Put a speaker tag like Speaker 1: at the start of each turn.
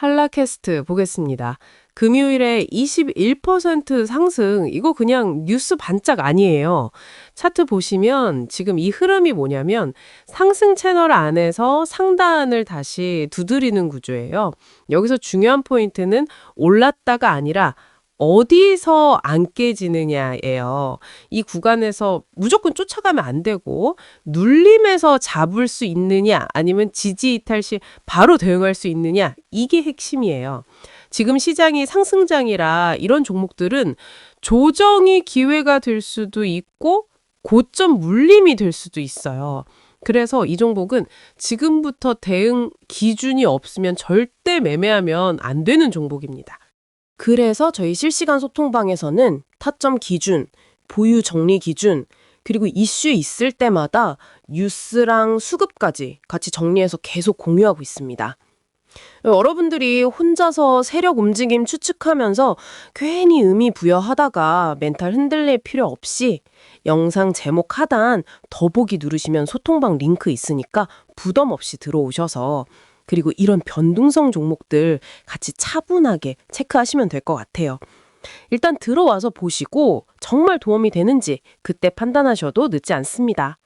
Speaker 1: 한라캐스트 보겠습니다. 금요일에 21% 상승, 이거 그냥 뉴스 반짝 아니에요. 차트 보시면 지금 이 흐름이 뭐냐면 상승 채널 안에서 상단을 다시 두드리는 구조예요. 여기서 중요한 포인트는 올랐다가 아니라 어디서 안 깨지느냐예요. 이 구간에서 무조건 쫓아가면 안 되고 눌림에서 잡을 수 있느냐 아니면 지지 이탈 시 바로 대응할 수 있느냐 이게 핵심이에요. 지금 시장이 상승장이라 이런 종목들은 조정이 기회가 될 수도 있고 고점 물림이 될 수도 있어요. 그래서 이 종목은 지금부터 대응 기준이 없으면 절대 매매하면 안 되는 종목입니다. 그래서 저희 실시간 소통방에서는 타점 기준, 보유 정리 기준, 그리고 이슈 있을 때마다 뉴스랑 수급까지 같이 정리해서 계속 공유하고 있습니다. 여러분들이 혼자서 세력 움직임 추측하면서 괜히 의미 부여하다가 멘탈 흔들릴 필요 없이 영상 제목 하단 더보기 누르시면 소통방 링크 있으니까 부담 없이 들어오셔서 그리고 이런 변동성 종목들 같이 차분하게 체크하시면 될 것 같아요. 일단 들어와서 보시고 정말 도움이 되는지 그때 판단하셔도 늦지 않습니다.